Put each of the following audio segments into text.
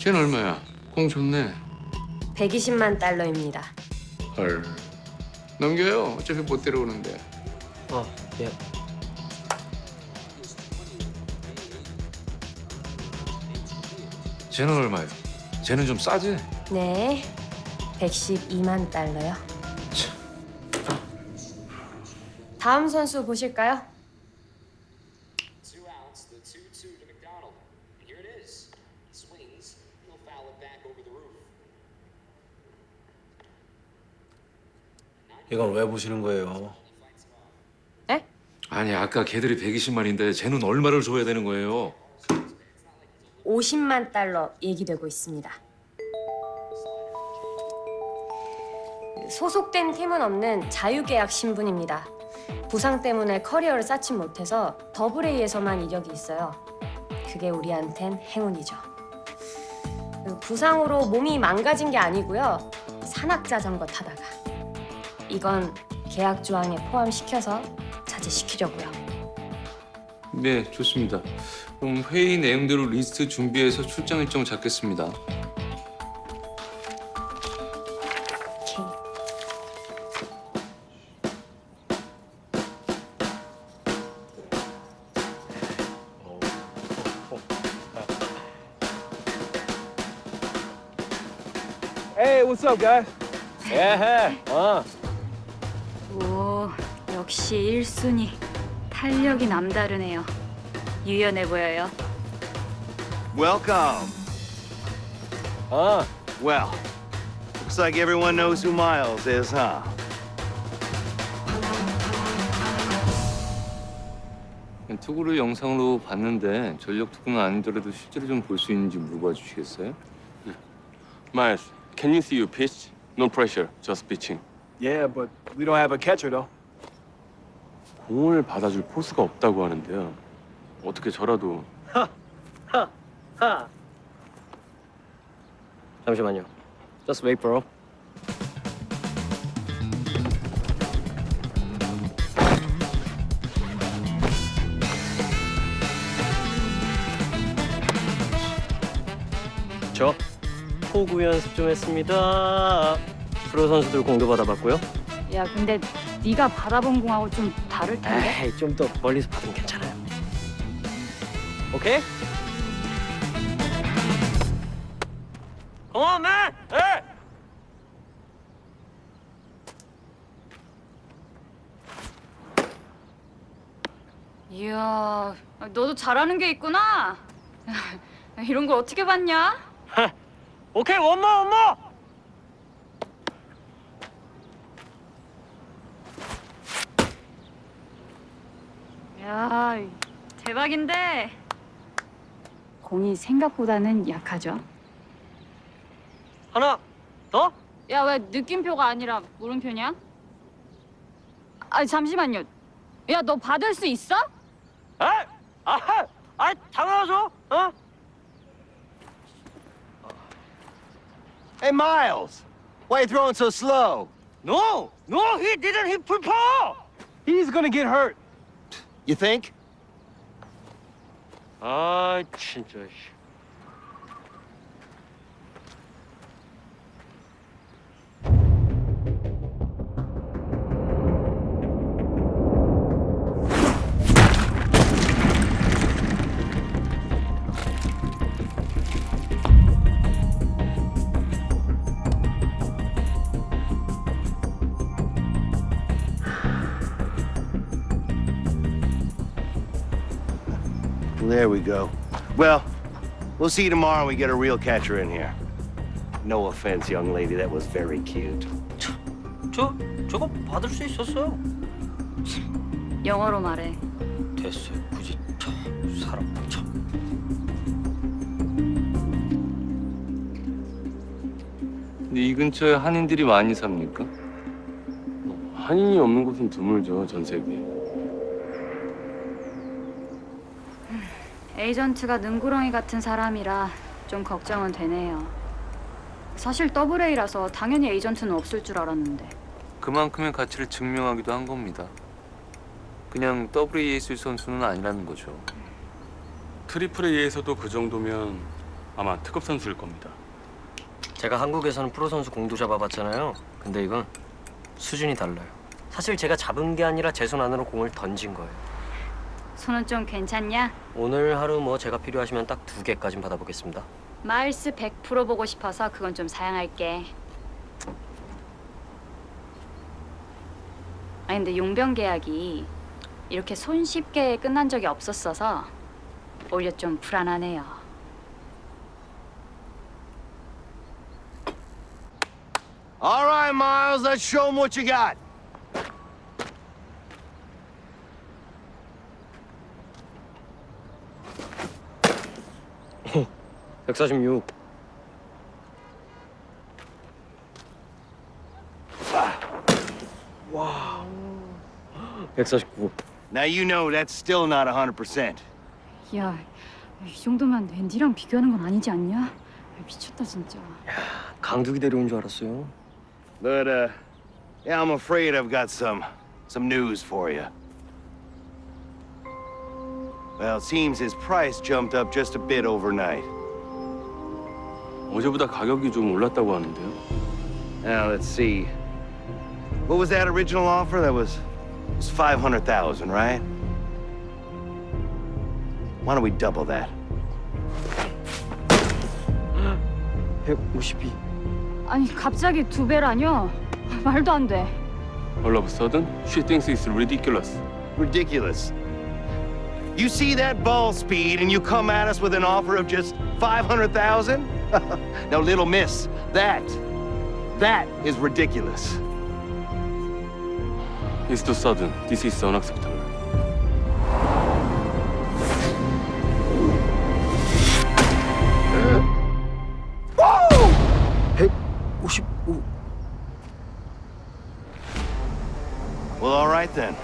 쟤는 얼마야? 공 좋네. 120만 달러입니다. 헐. 넘겨요. 어차피 못 데려오는데. 어, 예. 쟤는 얼마예요? 쟤는 좀 싸지? 네, 112만 달러요. 다음 선수 보실까요? Two outs, the 2 2 to McDonald. And here it is. Swings, he'll foul it back over the roof. 이걸 왜 보시는 거예요? 에? 아니 아까 걔들이 120만인데 쟤는 얼마를 줘야 되는 거예요? 50만 달러 얘기되고 있습니다. 소속된 팀은 없는 자유계약 신분입니다. 부상 때문에 커리어를 쌓지 못해서 더블 A에서만 이력이 있어요. 그게 우리한텐 행운이죠. 부상으로 몸이 망가진 게 아니고요. 산악 자전거 타다가 이건 계약 조항에 포함시켜서 자제시키려고요. 네, 좋습니다. 그럼 회의 내용대로 리스트 준비해서 출장 일정 잡겠습니다. 오케이. Hey, what's up, guys? 예, 어. 오, 역시 1순위. 탄력이 남다르네요. 유연해 보여요. Welcome. 어. Well, looks like everyone knows who Miles is, huh? 투구를 영상으로 봤는데 전력 투구는 아니더라도 실제로 좀 볼 수 있는지 물어봐 주시겠어요? Miles, can you see your pitch? No pressure, just pitching. Yeah, but we don't have a catcher though. 공을 받아줄 포수가 없다고 하는데요. 어떻게 저라도 잠시만요. Just wait, bro. 저 포구 연습 좀 했습니다. 프로 선수들 공도 받아봤고요. 야, 근데 네가 받아본 공하고 좀 다를 텐데. 에이, 좀 더 멀리서 받으면 괜찮아요. 오케이? Man! Hey! 이야, 너도 잘하는 게 있구나. 이런 걸 어떻게 봤냐? 오케이, 원모, 원모! 야, 대박인데. 공이 생각보다는 약하죠. 하나 더? 야, 왜 느낌표가 아니라 물음표냐? 아, 잠시만요. 야, 너 받을 수 있어? 아, 아, 아, 당연하죠. 어? Hey, Miles! Why are you throwing so slow? No, no, he didn't hit full power. He's gonna get hurt. You think? 아, 진짜. 씨. There we go. Well, we'll see you tomorrow when we get a real catcher in here. No offense, young lady, that was very cute. 저 저거 받을 수 있었어요. 영어로 말해. 됐어요. 굳이 참 사람 참. 근데 이 근처에 한인들이 많이 삽니까? 한인이 없는 곳은 드물죠, 전 세계 에. 에이전트가 능구렁이 같은 사람이라 좀 걱정은 되네요. 사실 더블 A라서 당연히 에이전트는 없을 줄 알았는데. 그만큼의 가치를 증명하기도 한 겁니다. 그냥 WASL 선수는 아니라는 거죠. 트리플 A에서도 그 정도면 아마 특급 선수일 겁니다. 제가 한국에서는 프로 선수 공도 잡아봤잖아요. 근데 이건 수준이 달라요. 사실 제가 잡은 게 아니라 제 손 안으로 공을 던진 거예요. 손은 좀 괜찮냐? 오늘 하루 뭐 제가 필요하시면 딱 두 개까진 받아보겠습니다. 마일스 100% 보고 싶어서 그건 좀 사양할게. 아 근데 용병 계약이 이렇게 손쉽게 끝난 적이 없었어서 오히려 좀 불안하네요. All right, Miles, let's show them what you got. 146. 와. 149. Now you know that's still not 100%. 야, 이 정도면 앤디랑 비교하는 건 아니지 않냐? 미쳤다 진짜. 강두기 데려온 줄 알았어요. But uh yeah, I'm afraid I've got some some news for you. Well, it seems his price jumped up just a bit overnight. 어제보다 가격이 좀 올랐다고 하는데요. Now let's see. What was that original offer? That was was 500,000, right? Why don't we double that? 152. 아니 갑자기 두 배라뇨? 말도 안 돼. All of a sudden, she thinks it's ridiculous. Ridiculous. You see that ball speed and you come at us with an offer of just 500,000? now, little miss, that, that is ridiculous. It's too sudden. This is unacceptable. Whoa! 155. Well, all right then.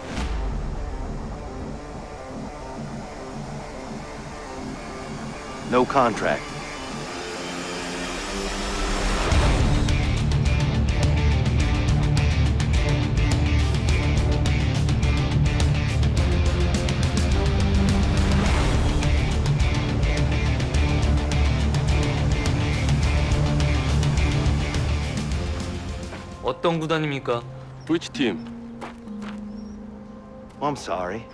No contract. 어떤 구단입니까? Which team? Well, I'm sorry.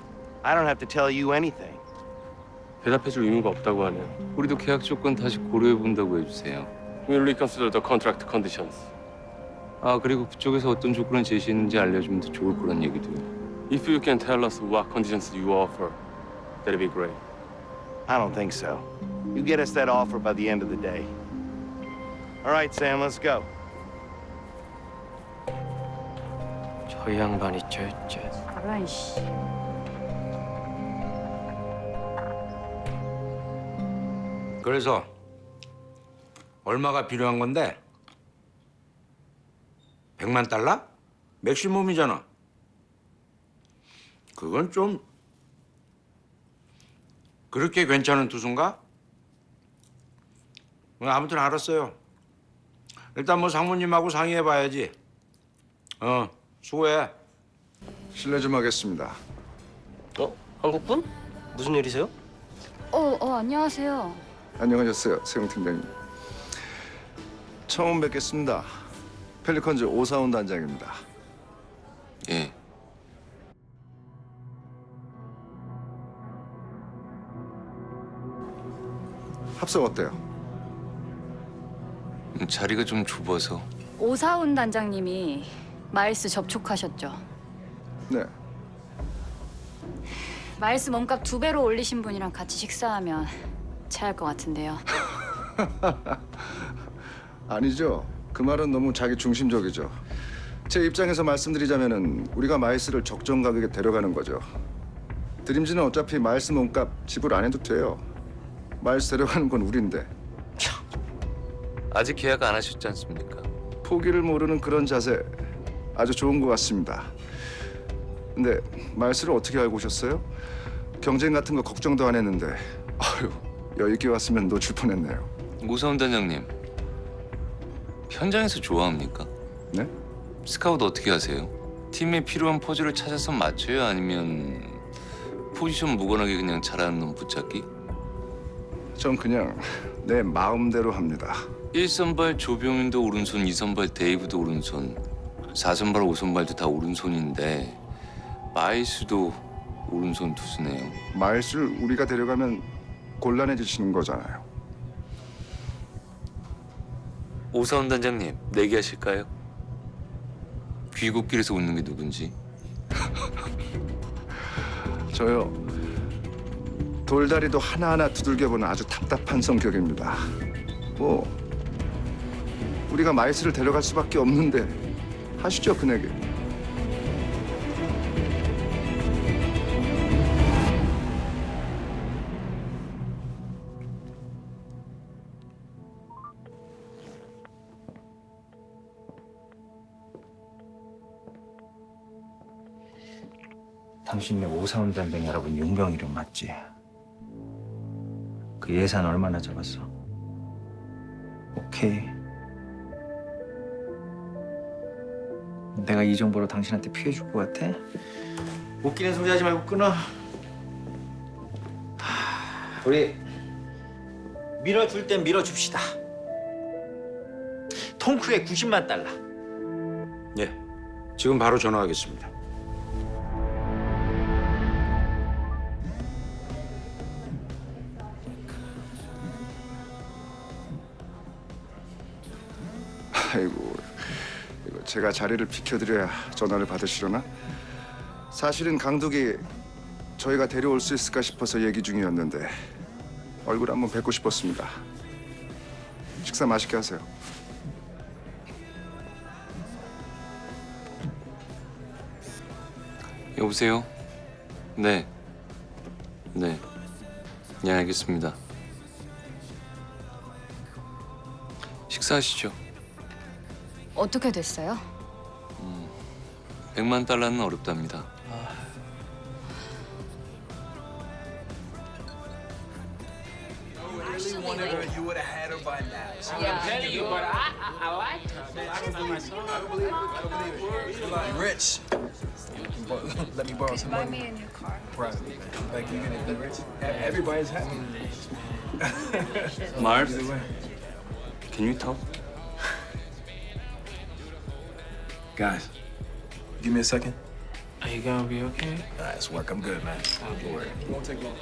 I don't have to tell you anything. 대답해줄 의무가 없다고 하네요. 우리도 계약 조건 다시 고려해 본다고 해주세요. We'll reconsider the contract conditions. 아 그리고 그쪽에서 어떤 조건을 제시했는지 알려주면 더 좋을 거란 얘기도요. If you can tell us what conditions you offer, that'd be great. I don't think so. You get us that offer by the end of the day. All right, Sam, let's go. 저희 양반이 쟤쟤. 아라이 씨. 그래서 얼마가 필요한 건데? 100만 달러? 맥시멈이잖아. 그건 좀 그렇게 괜찮은 투수인가? 어, 아무튼 알았어요. 일단 뭐 상무님하고 상의해 봐야지. 어, 수고해. 실례 좀 하겠습니다. 어? 한국분? 무슨 일이세요? 어, 어 안녕하세요. 안녕하셨어요, 세용 팀장님. 처음 뵙겠습니다. 펠리컨즈 오사훈 단장입니다. 예. 합성 어때요? 음, 자리가 좀 좁아서 오사훈 단장님이 마일스 접촉하셨죠. 네. 마일스 몸값 두 배로 올리신 분이랑 같이 식사하면 체할 것 같은데요. 아니죠. 그 말은 너무 자기 중심적이죠. 제 입장에서 말씀드리자면은 우리가 마이스를 적정 가격에 데려가는 거죠. 드림즈는 어차피 마이스 몸값 지불 안 해도 돼요. 마이스 데려가는 건 우린데 아직 계약 안 하셨지 않습니까? 포기를 모르는 그런 자세 아주 좋은 것 같습니다. 근데 마이스를 어떻게 알고 오셨어요? 경쟁 같은 거 걱정도 안 했는데 아유 여유 있게 왔으면 놓칠 뻔했네요. 오사훈 단장님 현장에서 좋아합니까? 네? 스카우트 어떻게 하세요? 팀에 필요한 포즈를 찾아서 맞춰요? 아니면 포지션 무관하게 그냥 잘하는 놈 붙잡기? 전 그냥 내 마음대로 합니다. 1선발 조병인도 오른손, 2선발 데이브도 오른손, 4선발, 5선발도 다 오른손인데 마이스도 오른손 투수네요. 마일스를 우리가 데려가면 곤란해지시는 거잖아요. 오사원 단장님 내기하실까요? 귀국길에서 웃는 게 누군지. 저요 돌다리도 하나하나 두들겨보는 아주 답답한 성격입니다. 뭐 우리가 마이스를 데려갈 수밖에 없는데 하시죠 그 내기. 당신네 오사원 단장 여러분 용병 이름 맞지? 그 예산 얼마나 잡았어? 오케이. 내가 이 정보로 당신한테 피해 줄 것 같아? 웃기는 소리 하지 말고 끊어. 하, 우리 밀어줄 땐 밀어줍시다. 통크에 90만 달러. 예, 지금 바로 전화하겠습니다. 아이고 제가 자리를 비켜드려야 전화를 받으시려나? 사실은 강독이 저희가 데려올 수 있을까 싶어서 얘기 중이었는데 얼굴 한번 뵙고 싶었습니다. 식사 맛있게 하세요. 여보세요? 네. 네. 네, 알겠습니다. 식사하시죠. 어떻게 됐어요? 100만 달러는 어렵답니다. Rich. Let me borrow some money. Buy me a new car. Right. Like you're gonna be rich. Everybody's happy. Mars, can you talk? Guys, give me a second. Are you gonna be okay? Right, it's work. I'm good, man. Don't worry. It won't take long.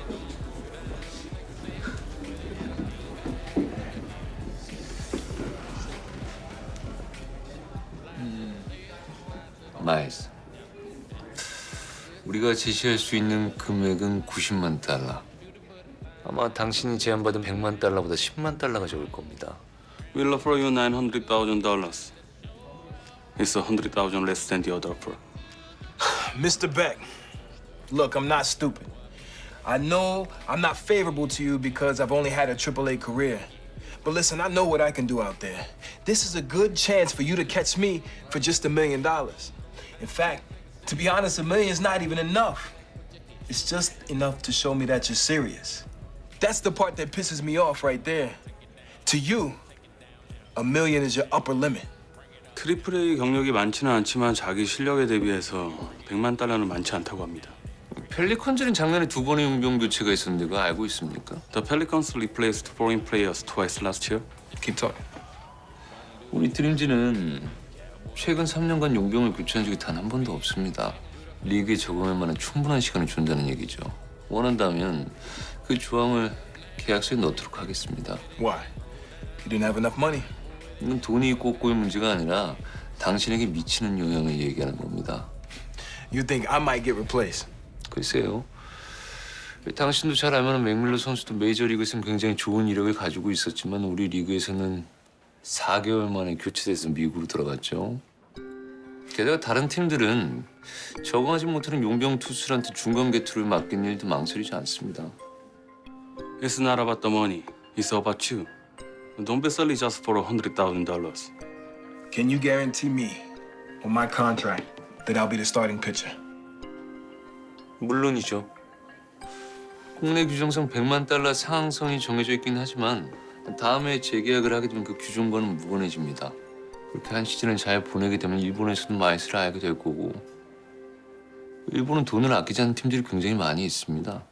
마이스. 우리가 제시할 수 있는 금액은 90만 달러. 아마 당신이 제안받은 100만 달러보다 10만 달러가 적을 겁니다. We'll offer you nine hundred thousand dollars. It's a hundred thousand less than the other offer. Mr. Beck, look, I'm not stupid. I know I'm not favorable to you because I've only had a AAA career. But listen, I know what I can do out there. This is a good chance for you to catch me for just a million dollars. In fact, to be honest, a million is not even enough. It's just enough to show me that you're serious. That's the part that pisses me off right there. To you, a million is your upper limit. 트리플 A 경력이 많지는 않지만 자기 실력에 대비해서 100만 달러는 많지 않다고 합니다. 펠리컨즈는 작년에 두 번의 용병 교체가 있었는데 그거 알고 있습니까? The Pelicans replaced foreign players twice last year. Talking. 우리 드림즈는 최근 3년간 용병을 교체한 적이 단 한 번도 없습니다. 리그에 적응할 만한 충분한 시간을 준다는 얘기죠. 원한다면 그 조항을 계약서에 넣도록 하겠습니다. Why? You didn't have enough money. 이건 돈이 있고 없고의 문제가 아니라 당신에게 미치는 영향을 얘기하는 겁니다. You think I might get replaced? 글쎄요. 당신도 잘 알면 맥밀러 선수도 메이저리그에서는 굉장히 좋은 이력을 가지고 있었지만 우리 리그에서는 4개월 만에 교체돼서 미국으로 들어갔죠. 게다가 다른 팀들은 적응하지 못하는 용병 투수한테 중간 개투를 맡긴 일도 망설이지 않습니다. It's not about the money. It's about you. Don't be silly just for a hundred thousand dollars. Can you guarantee me on my contract that I'll be the starting pitcher? 물론이죠. 국내 규정상 100만 달러 상한선이 정해져 있긴 하지만 다음에 재계약을 하게 되면 그 규정과는 무관해집니다. 그렇게 한 시즌을 잘 보내게 되면 일본에서도 마이스를 알게 될 거고 일본은 돈을 아끼지 않는 팀들이 굉장히 많이 있습니다.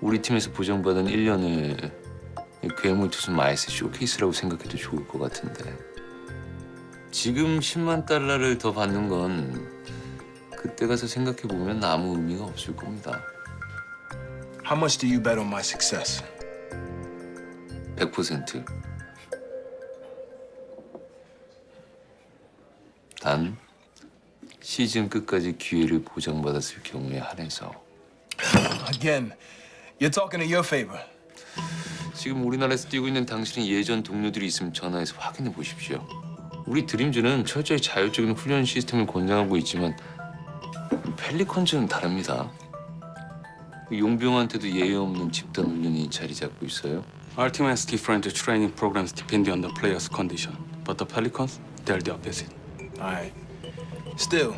우리 팀에서 보장받은 1년을 괴물 투수 마이스 쇼케이스라고 생각해도 좋을 것 같은데 지금 10만 달러를 더 받는 건 그때 가서 생각해 보면 아무 의미가 없을 겁니다. How much do you bet on my success? 100%. 단 시즌 끝까지 기회를 보장받았을 경우에 한해서 Again, you're talking in your favor. 지금 우리나라에서 뛰고 있는 당신의 예전 동료들이 있으면 전화해서 확인해 보십시오. 우리 드림즈는 철저히 자율적인 훈련 시스템을 권장하고 있지만 펠리컨즈는 다릅니다. 용병한테도 예의 없는 집단 훈련이 자리 잡고 있어요. Our team has different training programs depending on the player's condition. But the Pelicans, they're the opposite. All right. Still,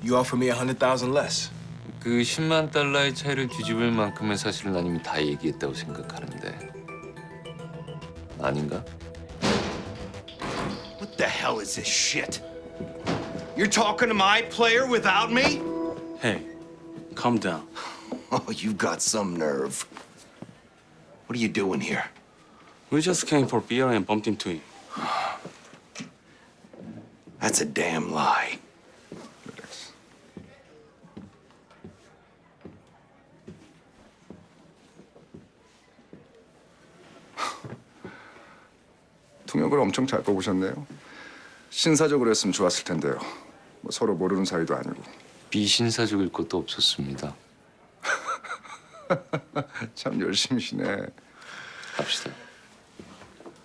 you offer me a hundred thousand less. 그 10만 달러의 차이를 뒤집을 만큼의 사실을 난 이미 다 얘기했다고 생각하는데 아닌가? What the hell is this shit? You're talking to my player without me? Hey, calm down. Oh, you've got some nerve. What are you doing here? We just came for beer and bumped into him. That's a damn lie. 통역을 엄청 잘 뽑으셨네요. 신사적으로 했으면 좋았을 텐데요. 뭐 서로 모르는 사이도 아니고. 비신사적일 것도 없었습니다. 참 열심히시네. 갑시다.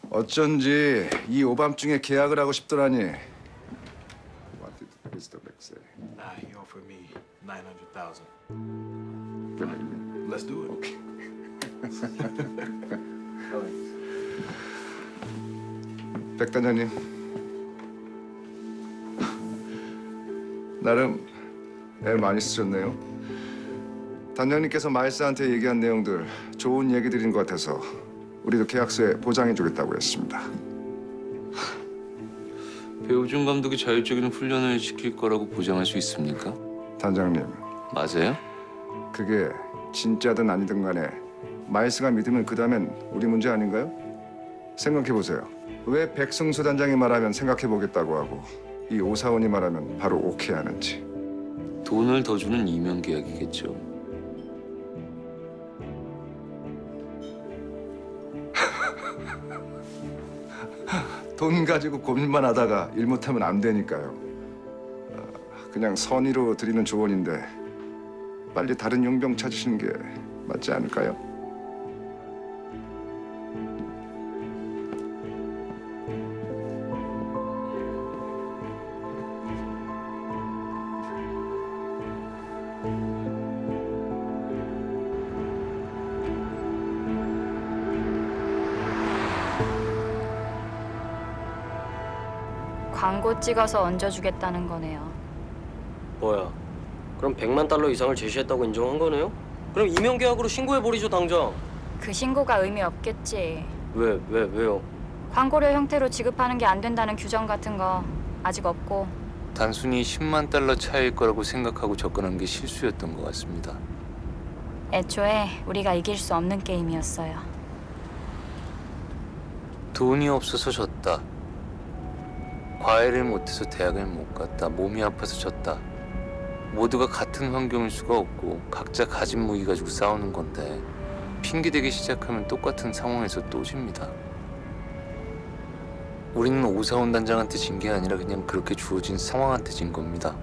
어쩐지 이 오밤중에 계약을 하고 싶더라니. What did Mr. Black say? Nah, he offered me nine hundred thousand. Really? Let's do it. Okay. 백 단장님. 나름 애 많이 쓰셨네요. 단장님께서 마일스한테 얘기한 내용들 좋은 얘기들인 것 같아서 우리도 계약서에 보장해주겠다고 했습니다. 배우준 감독이 자율적인 훈련을 시킬 거라고 보장할 수 있습니까? 단장님, 맞아요? 그게 진짜든 아니든 간에 마일스가 믿으면 그 다음엔 우리 문제 아닌가요? 생각해 보세요. 왜 백승수 단장이 말하면 생각해 보겠다고 하고 이 오사원이 말하면 바로 오케이 하는지. 돈을 더 주는 이면 계약이겠죠. 돈 가지고 고민만 하다가 일 못하면 안 되니까요. 어, 그냥 선의로 드리는 조언인데 빨리 다른 용병 찾으시는 게 맞지 않을까요? 광고 찍어서 얹어주겠다는 거네요. 뭐야? 그럼 100만 달러 이상을 제시했다고 인정한 거네요? 그럼 이명 계약으로 신고해 버리죠 당장. 그 신고가 의미 없겠지. 왜 왜 왜요? 광고료 형태로 지급하는 게 안 된다는 규정 같은 거 아직 없고 단순히 10만 달러 차이일 거라고 생각하고 접근한 게 실수였던 것 같습니다. 애초에 우리가 이길 수 없는 게임이었어요. 돈이 없어서 졌다. 과외를 못해서 대학을 못 갔다. 몸이 아파서 졌다. 모두가 같은 환경일 수가 없고 각자 가진 무기 가지고 싸우는 건데 핑계대기 시작하면 똑같은 상황에서 또 집니다. 우리는 오사원 단장한테 진 게 아니라 그냥 그렇게 주어진 상황한테 진 겁니다.